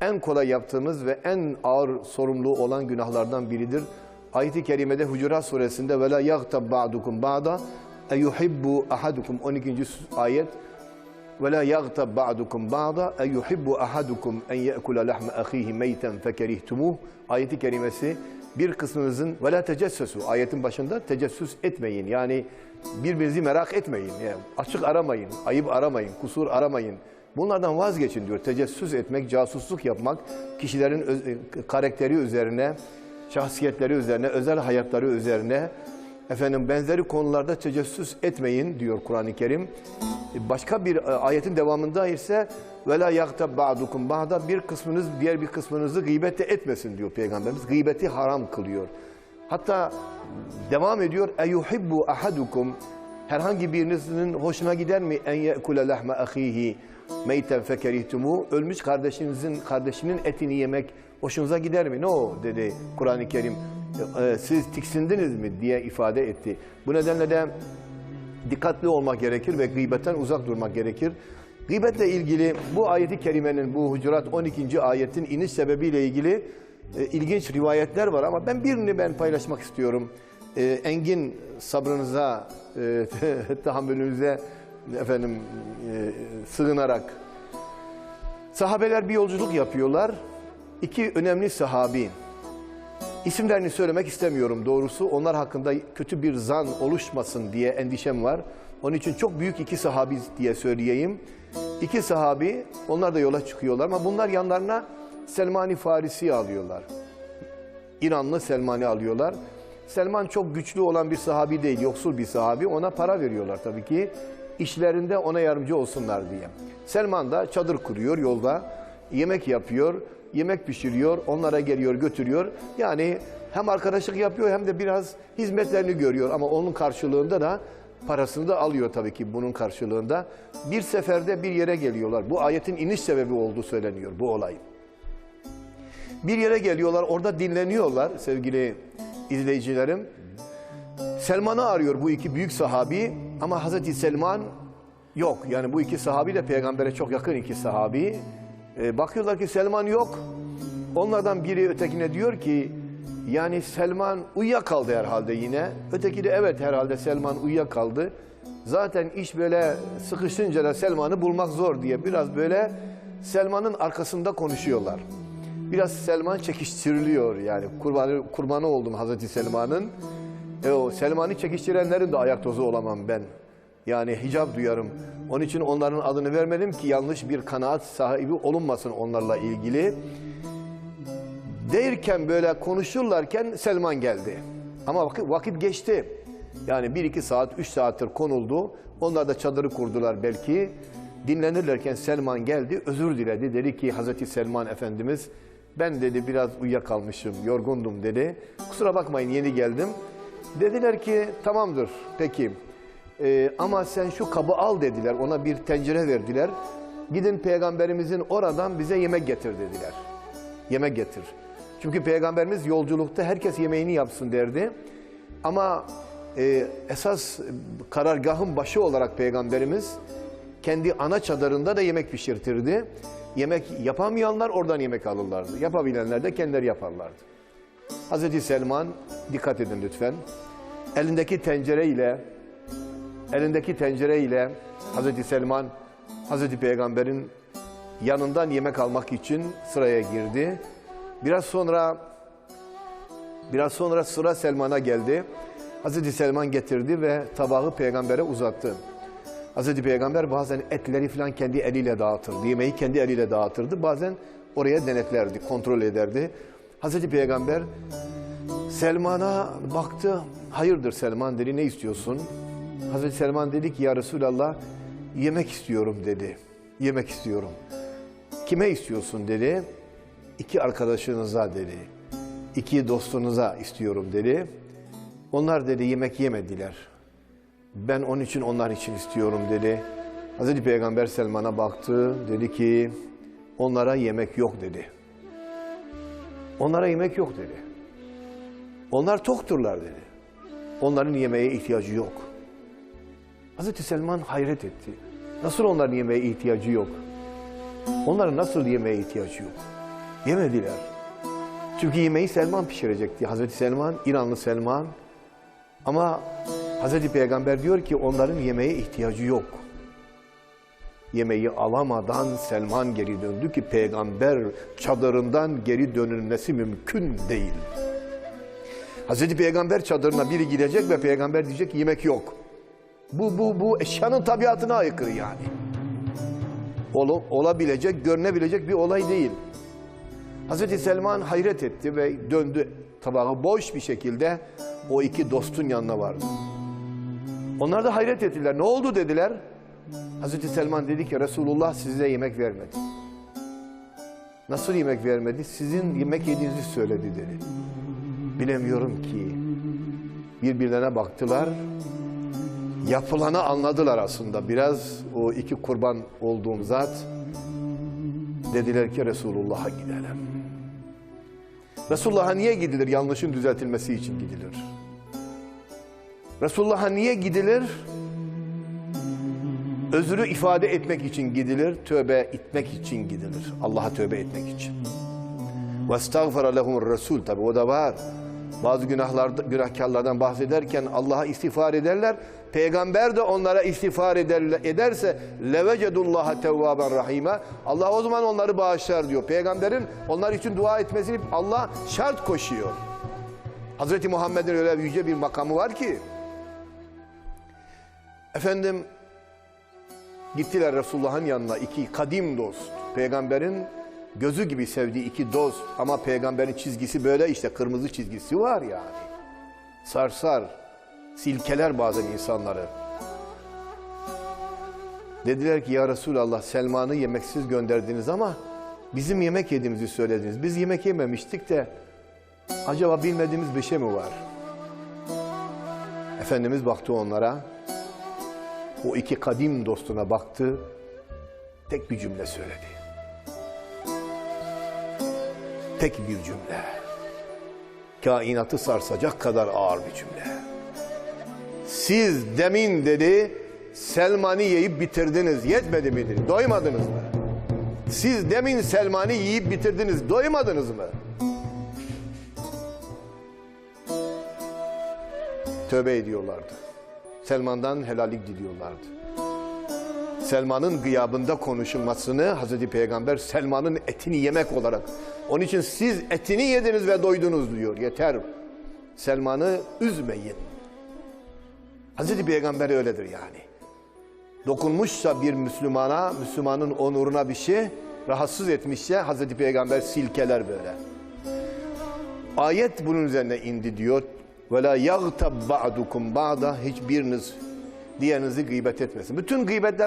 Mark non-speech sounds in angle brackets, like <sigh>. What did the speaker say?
en kolay yaptığımız ve en ağır sorumluluğu olan günahlardan biridir. Ayet-i kerimede Hucurat suresinde la yagtab ba'dukum ba'da eyuhibbu ahadukum 12. ayet la yagtab ba'dukum ba'da eyuhibbu ahadukum en ye'kula lahme ahihi meyten fekerihtumuh ayeti kerimesi bir kısmınızın la tecessesu ayetin başında tecessüs etmeyin. Yani birbirinizi merak etmeyin. Yani açık aramayın, ayıp aramayın, kusur aramayın. Bunlardan vazgeçin diyor. Tecessüs etmek, casusluk yapmak, kişilerin öz- karakteri üzerine, şahsiyetleri üzerine, özel hayatları üzerine efendim benzeri konularda tecessüs etmeyin diyor Kur'an-ı Kerim. Başka bir e, ayetin devamında ise ve la yagtab ba'dukum bir kısmınız diğer bir kısmınızı gıybet etmesin diyor peygamberimiz. Gıybeti haram kılıyor. Hatta devam ediyor eyuhibbu ahadukum herhangi birinizin hoşuna gider mi en ye'kule lahme ahihi meyten fekerihtumu ölmüş kardeşinizin kardeşinin etini yemek hoşunuza gider mi? Ne o dedi Kur'an-ı Kerim. E, Siz tiksindiniz mi diye ifade etti. Bu nedenle de dikkatli olmak gerekir ve gıybetten uzak durmak gerekir. Gıybetle ilgili bu ayeti kerimenin bu Hucurat 12. ayetin iniş sebebiyle ilgili e, ilginç rivayetler var ama ben birini ben paylaşmak istiyorum. E, engin sabrınıza, e, <laughs> tahammülünüze efendim e, sığınarak. Sahabeler bir yolculuk yapıyorlar. İki önemli sahabi. İsimlerini söylemek istemiyorum doğrusu. Onlar hakkında kötü bir zan oluşmasın diye endişem var. Onun için çok büyük iki sahabi diye söyleyeyim. İki sahabi, onlar da yola çıkıyorlar ama bunlar yanlarına Selmani Farisi alıyorlar. İranlı Selman'i alıyorlar. Selman çok güçlü olan bir sahabi değil, yoksul bir sahabi. Ona para veriyorlar tabii ki. İşlerinde ona yardımcı olsunlar diye. Selman da çadır kuruyor yolda. Yemek yapıyor, yemek pişiriyor, onlara geliyor, götürüyor. Yani hem arkadaşlık yapıyor hem de biraz hizmetlerini görüyor. Ama onun karşılığında da parasını da alıyor tabii ki bunun karşılığında. Bir seferde bir yere geliyorlar. Bu ayetin iniş sebebi olduğu söyleniyor bu olay. Bir yere geliyorlar, orada dinleniyorlar sevgili izleyicilerim. Selman'ı arıyor bu iki büyük sahabi ama Hazreti Selman yok. Yani bu iki sahabi de peygambere çok yakın iki sahabi. Ee, bakıyorlar ki Selman yok. Onlardan biri ötekine diyor ki yani Selman uyuyakaldı herhalde yine. Öteki de evet herhalde Selman uyuyakaldı. Zaten iş böyle sıkışınca da Selman'ı bulmak zor diye biraz böyle Selman'ın arkasında konuşuyorlar. Biraz Selman çekiştiriliyor yani kurbanı, kurbanı oldum Hazreti Selman'ın. E o Selman'ı çekiştirenlerin de ayak tozu olamam ben. Yani hicap duyarım. Onun için onların adını vermedim ki yanlış bir kanaat sahibi olunmasın onlarla ilgili. Derken böyle konuşurlarken Selman geldi. Ama vakit, vakit geçti. Yani bir iki saat, üç saattir konuldu. Onlar da çadırı kurdular belki. Dinlenirlerken Selman geldi, özür diledi. Dedi ki Hazreti Selman Efendimiz, ben dedi biraz uyuyakalmışım, yorgundum dedi. Kusura bakmayın yeni geldim. Dediler ki tamamdır peki. Ee, ama sen şu kabı al dediler. Ona bir tencere verdiler. Gidin peygamberimizin oradan bize yemek getir dediler. Yemek getir. Çünkü peygamberimiz yolculukta herkes yemeğini yapsın derdi. Ama e, esas karargahın başı olarak peygamberimiz kendi ana çadırında da yemek pişirtirdi. Yemek yapamayanlar oradan yemek alırlardı. Yapabilenler de kendileri yaparlardı. Hazreti Selman dikkat edin lütfen. Elindeki tencere ile elindeki tencere ile Hazreti Selman Hazreti Peygamber'in yanından yemek almak için sıraya girdi. Biraz sonra biraz sonra sıra Selman'a geldi. Hazreti Selman getirdi ve tabağı peygambere uzattı. Hazreti Peygamber bazen etleri falan kendi eliyle dağıtırdı. Yemeği kendi eliyle dağıtırdı. Bazen oraya denetlerdi, kontrol ederdi. Hazreti Peygamber Selman'a baktı. Hayırdır Selman dedi, ne istiyorsun? Hazreti Selman dedi ki ya Resulallah yemek istiyorum dedi. Yemek istiyorum. Kime istiyorsun dedi. İki arkadaşınıza dedi. İki dostunuza istiyorum dedi. Onlar dedi yemek yemediler. Ben onun için onlar için istiyorum dedi. Hazreti Peygamber Selman'a baktı. Dedi ki onlara yemek yok dedi. Onlara yemek yok dedi. Onlar tokturlar dedi. Onların yemeğe ihtiyacı yok. Hazreti Selman hayret etti. Nasıl onların yemeğe ihtiyacı yok? Onların nasıl yemeğe ihtiyacı yok? Yemediler. Çünkü yemeği Selman pişirecekti. Hazreti Selman, İranlı Selman. Ama Hazreti Peygamber diyor ki onların yemeğe ihtiyacı yok. Yemeği alamadan Selman geri döndü ki peygamber çadırından geri dönülmesi mümkün değil. Hazreti Peygamber çadırına biri gidecek ve peygamber diyecek ki yemek yok. Bu, bu, bu eşyanın tabiatına aykırı yani. Ol, olabilecek, görünebilecek bir olay değil. Hazreti Selman hayret etti ve döndü tabağı boş bir şekilde o iki dostun yanına vardı. Onlar da hayret ettiler. Ne oldu dediler. Hazreti Selman dedi ki Resulullah size yemek vermedi. Nasıl yemek vermedi? Sizin yemek yediğinizi söyledi dedi. Bilemiyorum ki. Birbirlerine baktılar. Yapılanı anladılar aslında. Biraz o iki kurban olduğum zat dediler ki Resulullah'a gidelim. Resulullah'a niye gidilir? Yanlışın düzeltilmesi için gidilir. Resulullah'a niye gidilir? Özrü ifade etmek için gidilir, tövbe etmek için gidilir. Allah'a tövbe etmek için. وَاسْتَغْفَرَ لَهُمُ الرَّسُولُ Tabi o da var. Bazı günahlarda, günahkarlardan bahsederken Allah'a istiğfar ederler. Peygamber de onlara istiğfar eder, ederse levecedullaha tevvaben rahime. Allah o zaman onları bağışlar diyor. Peygamberin onlar için dua etmesini Allah şart koşuyor. Hazreti Muhammed'in öyle yüce bir makamı var ki efendim Gittiler Resulullah'ın yanına iki kadim dost. Peygamberin gözü gibi sevdiği iki dost. Ama peygamberin çizgisi böyle işte kırmızı çizgisi var yani. Sarsar, silkeler bazen insanları. Dediler ki ya Resulallah Selman'ı yemeksiz gönderdiniz ama bizim yemek yediğimizi söylediniz. Biz yemek yememiştik de acaba bilmediğimiz bir şey mi var? Efendimiz baktı onlara. O iki kadim dostuna baktı, tek bir cümle söyledi. Tek bir cümle. Kainatı sarsacak kadar ağır bir cümle. Siz demin dedi, Selman'ı yiyip bitirdiniz, yetmedi mi doymadınız mı? Siz demin Selman'ı yiyip bitirdiniz, doymadınız mı? Tövbe ediyorlardı. Selman'dan helallik diliyorlardı. Selman'ın gıyabında konuşulmasını Hazreti Peygamber Selman'ın etini yemek olarak. Onun için siz etini yediniz ve doydunuz diyor. Yeter. Selman'ı üzmeyin. Hazreti Peygamber öyledir yani. Dokunmuşsa bir Müslümana, Müslümanın onuruna bir şey rahatsız etmişse Hazreti Peygamber silkeler böyle. Ayet bunun üzerine indi diyor. Ve la yagtab ba'dukum ba'da hiçbiriniz diğerinizi gıybet etmesin. Bütün gıybetler